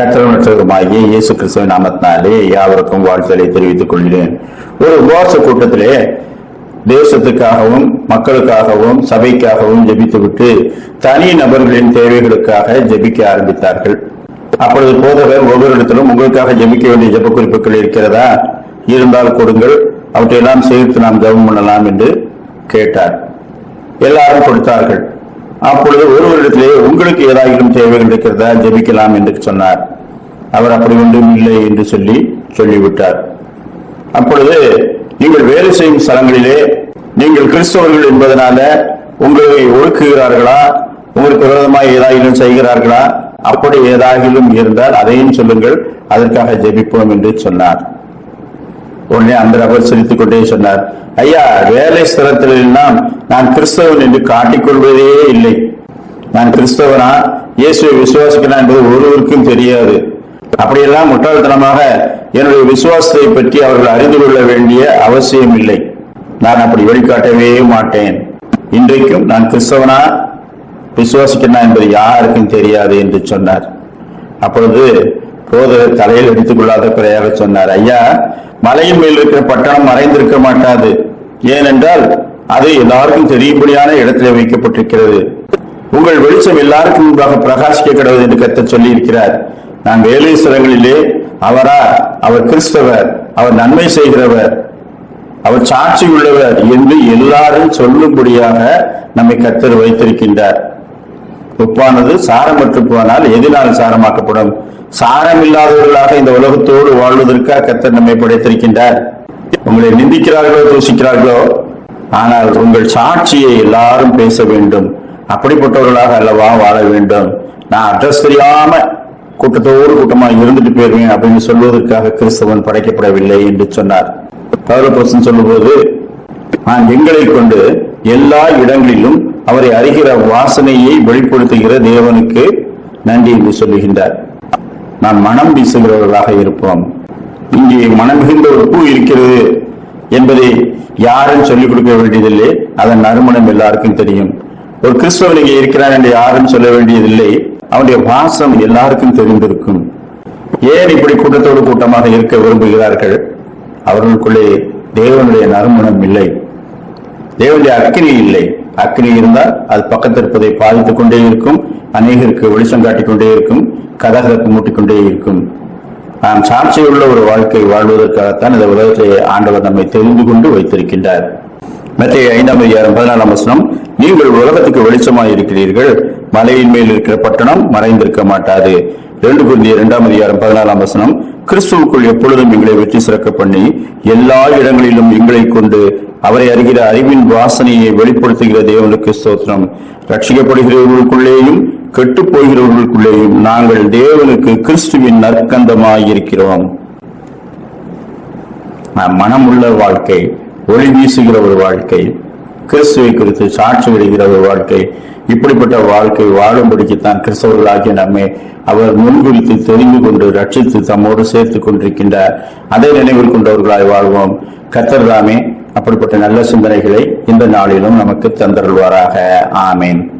கத்திரமற்றதுமாகிய இயேசு கிறிஸ்துவ நாமத்தினாலே யாவருக்கும் வாழ்த்தலை தெரிவித்துக் கொள்கிறேன். ஒரு உபவாச கூட்டத்திலே தேசத்துக்காகவும் மக்களுக்காகவும் சபைக்காகவும் ஜெபித்துவிட்டு தனி நபர்களின் தேவைகளுக்காக ஜெபிக்க ஆரம்பித்தார்கள். அப்பொழுது போதுவே ஒவ்வொரு இடத்திலும் உங்களுக்காக ஜெபிக்க வேண்டிய ஜெப குறிப்புகள் இருக்கிறதா? இருந்தால் கொடுங்கள். அவற்றையெல்லாம் சேர்த்து நாம் ஜெபம் பண்ணலாம் என்று கேட்டார். எல்லாரும் கொடுத்தார்கள். அப்பொழுது ஒருவரிடத்திலே உங்களுக்கு ஏதாயிலும் தேவைகள் இருக்கிறதா ஜெபிக்கலாம் என்று சொன்னார். அவர் அப்படி ஒன்றும் இல்லை என்று சொல்லி சொல்லிவிட்டார். அப்பொழுது நீங்கள் வேலை செய்யும் ஸ்தலங்களிலே நீங்கள் கிறிஸ்தவர்கள் என்பதனால உங்களை ஒழுக்குகிறார்களா உங்களுக்கு விரோதமாக ஏதாயிலும் செய்கிறார்களா? அப்படி ஏதாகிலும் இருந்தால் அதையும் சொல்லுங்கள். அதற்காக ஜெபிப்போம் என்று சொன்னார். உடனே அந்த நபர் சிரித்துக் கொண்டே சொன்னார் ஐயா வேலை ஸ்தலத்தில் எல்லாம் நான் கிறிஸ்தவன் என்று காட்டிக்கொள்வதே இல்லை. நான் கிறிஸ்தவனா? இயேசுவை விசுவாசிக்கிறேன் என்பது ஒருவருக்கும் தெரியாது. அப்படியெல்லாம் முட்டாள்தனமாக என்னுடைய விசுவாசத்தை பற்றி அவர்கள் அறிந்து கொள்ள வேண்டிய அவசியம் இல்லை. நான் அப்படி வெளிக்காட்டவே மாட்டேன். இன்றைக்கும் நான் கிறிஸ்தவனா? விசுவாசிக்கிறேன் என்பது யாருக்கும் தெரியாது என்று சொன்னார். அப்பொழுது போதகர் தலையில் அடித்துக் கொள்ளாத குறையாக சொன்னார். ஐயா மலையின் மேல் இருக்கிற பட்டணம் மறைந்திருக்க மாட்டாது. ஏனென்றால் அது எல்லாருக்கும் தெரியும்படியான இடத்திலே வைக்கப்பட்டிருக்கிறது. உங்கள் வெளிச்சம் எல்லாருக்கும் முன்பாக பிரகாசிக்க கிடவது என்று கத்த சொல்லி இருக்கிறார் நான் வேலேஸ்வரங்களிலே அவரா அவர் கிறிஸ்தவர் அவர் நன்மை செய்கிறவர் அவர் சாட்சி உள்ளவர் என்று எல்லாரும் சொல்லும்படியாக நம்மை கத்தர் வைத்திருக்கின்றார். உப்பானது சாரமற்று போனால் எதினால் சாரமாக்கப்படும்? சாரம் இல்லாதவர்களாக இந்த உலகத்தோடு வாழ்வதற்காக கத்தர் நம்மை படைத்திருக்கின்றார். உங்களை நிந்திக்கிறார்களோ தூசிக்கிறார்களோ ஆனால் உங்கள் சாட்சியை எல்லாரும் பேச வேண்டும். அப்படிப்பட்டவர்களாக அல்லவா வாழ வேண்டும். நான் அட்ரஸ் தெரியாம கூட்டத்தோடு கூட்டமாக இருந்துட்டு போயிருவேன் அப்படின்னு சொல்வதற்காக கிறிஸ்தவன் படைக்கப்படவில்லை என்று சொன்னார். பௌரபோசன் சொல்லும்போது நான் எங்களை கொண்டு எல்லா இடங்களிலும் அவரை அறிகிற வாசனையை வெளிப்படுத்துகிற தேவனுக்கு நன்றி என்று சொல்லுகின்றார். நாம் மனம் வீசுகிறவர்களாக இருப்போம். இங்கே மனம் மிகுந்த ஒரு பூ இருக்கிறது என்பதை யாரும் சொல்லிக் கொடுக்க வேண்டியதில்லை. அதன் நறுமணம் எல்லாருக்கும் தெரியும். ஒரு கிறிஸ்தவன் இங்கே இருக்கிறான் என்று யாரும் சொல்ல வேண்டியதில்லை. அவனுடைய வாசம் எல்லாருக்கும் தெரிந்திருக்கும். ஏன் இப்படி கூட்டத்தோடு கூட்டமாக இருக்க விரும்புகிறார்கள்? அவர்களுக்குள்ளே தேவனுடைய நறுமணம் இல்லை. தேவனுடைய அக்கினி இல்லை. அக்னி இருந்தால் அது பக்கத்தில் இருப்பதை பாதித்துக் கொண்டே இருக்கும். அநேகருக்கு வெளிச்சம் காட்டிக் கொண்டே இருக்கும். கதகதப்பு மூட்டிக்கொண்டே இருக்கும். நாம் சாட்சியுள்ள ஒரு வாழ்க்கை வாழ்வதற்காகத்தான் இந்த உலகத்தை ஆண்டவர் நம்மை தெரிந்து கொண்டு வைத்திருக்கின்றார். மத்திய ஐந்தாம் அதிகாரம் பதினாலாம் வசனம் நீங்கள் உலகத்துக்கு வெளிச்சமாய் இருக்கிறீர்கள். மலையின் மேல் இருக்கிற பட்டணம் மறைந்திருக்க மாட்டாது. இரண்டு குருந்திய இரண்டாம் அதிகாரம் பதினாலாம் வசனம் கிறிஸ்துவுக்குள் எப்பொழுதும் எங்களை வெற்றி சிறக்க பண்ணி எல்லா இடங்களிலும் எங்களை கொண்டு அவரை அறிகிற அறிவின் வாசனையை வெளிப்படுத்துகிற தேவனுக்கு ஸ்தோத்திரம். ரட்சிக்கப்படுகிறவர்களுக்குள்ளேயும் கெட்டு போகிறவர்களுக்குள்ளேயும் நாங்கள் தேவனுக்கு கிறிஸ்துவின் நற்கந்தமாக இருக்கிறோம் மனமுள்ள வாழ்க்கை ஒளி வீசுகிற ஒரு வாழ்க்கை கிறிஸ்துவை குறித்து சாட்சி விடுகிற ஒரு வாழ்க்கை இப்படிப்பட்ட வாழ்க்கை வாழும்படிக்குத்தான் கிறிஸ்தவர்களாகிய நம்மை அவர் முன்குறித்து தெரிந்து கொண்டு ரட்சித்து தம்மோடு சேர்த்துக் கொண்டிருக்கின்றார் அதை நினைவில் கொண்டவர்களாய் வாழ்வோம். கத்தர்தாமே அப்படிப்பட்ட நல்ல சிந்தனைகளை இந்த நாளிலும் நமக்கு தந்தருள்வாராக. ஆமேன்.